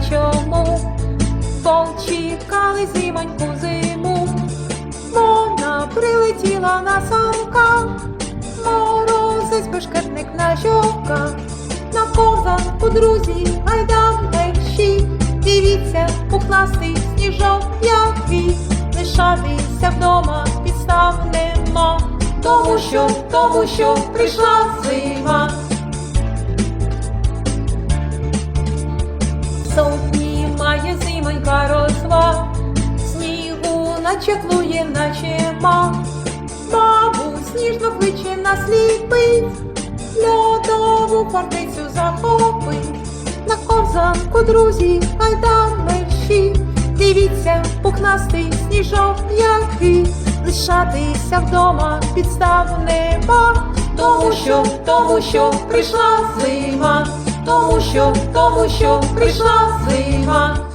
чому. Почекали зимоньку зиму, вона прилетіла на санках, морозець бешкетник на щоках, на ковзанку, друзі, гайда мерщі, дивіться, пухнастий сніжок, який, лишатися вдома підстав нема, тому що, тому що прийшла зима. Сотні має зимонька розваг, снігу начеклує, наче ма. Бабу сніжно кличе на сліпить, льодову фортецю захопить. На ковзанку, друзі, гайда мерщі, дивіться, пухнастий сніжок, який лишатися вдома підстав нема, тому що, тому що прийшла зима, що, тому що прийшла зима.